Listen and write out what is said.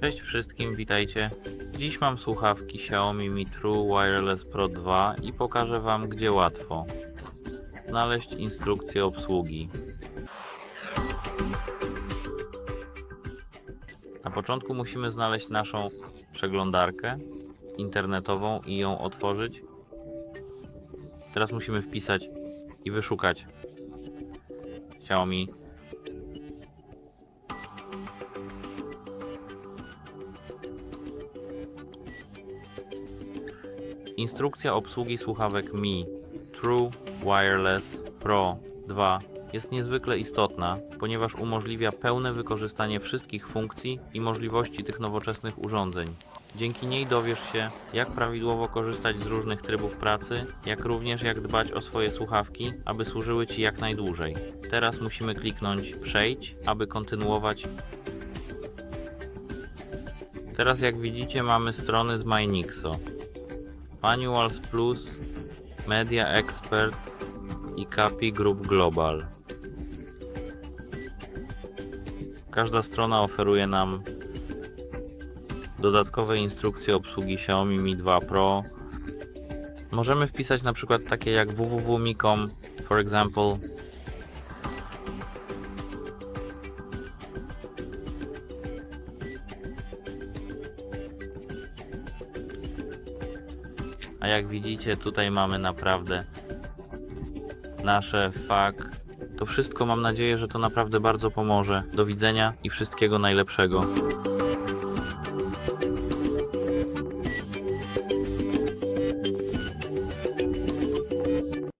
Cześć wszystkim, witajcie. Dziś mam słuchawki Xiaomi Mi True Wireless Pro 2 i pokażę Wam gdzie łatwo znaleźć instrukcję obsługi. Na początku musimy znaleźć naszą przeglądarkę internetową i ją otworzyć. Teraz musimy wpisać i wyszukać Xiaomi Instrukcja obsługi słuchawek Mi True Wireless Pro 2 jest niezwykle istotna, ponieważ umożliwia pełne wykorzystanie wszystkich funkcji i możliwości tych nowoczesnych urządzeń. Dzięki niej dowiesz się, jak prawidłowo korzystać z różnych trybów pracy, jak również jak dbać o swoje słuchawki, aby służyły Ci jak najdłużej. Teraz musimy kliknąć Przejdź, aby kontynuować. Teraz jak widzicie mamy strony z MyNixo. Manuals Plus, Media Expert i Capi Group Global. Każda strona oferuje nam dodatkowe instrukcje obsługi Xiaomi Mi 2 Pro. Możemy wpisać na przykład takie jak www.mi.com for example. A jak widzicie, tutaj mamy naprawdę nasze FAQ. To wszystko mam nadzieję, że to naprawdę bardzo pomoże. Do widzenia i wszystkiego najlepszego.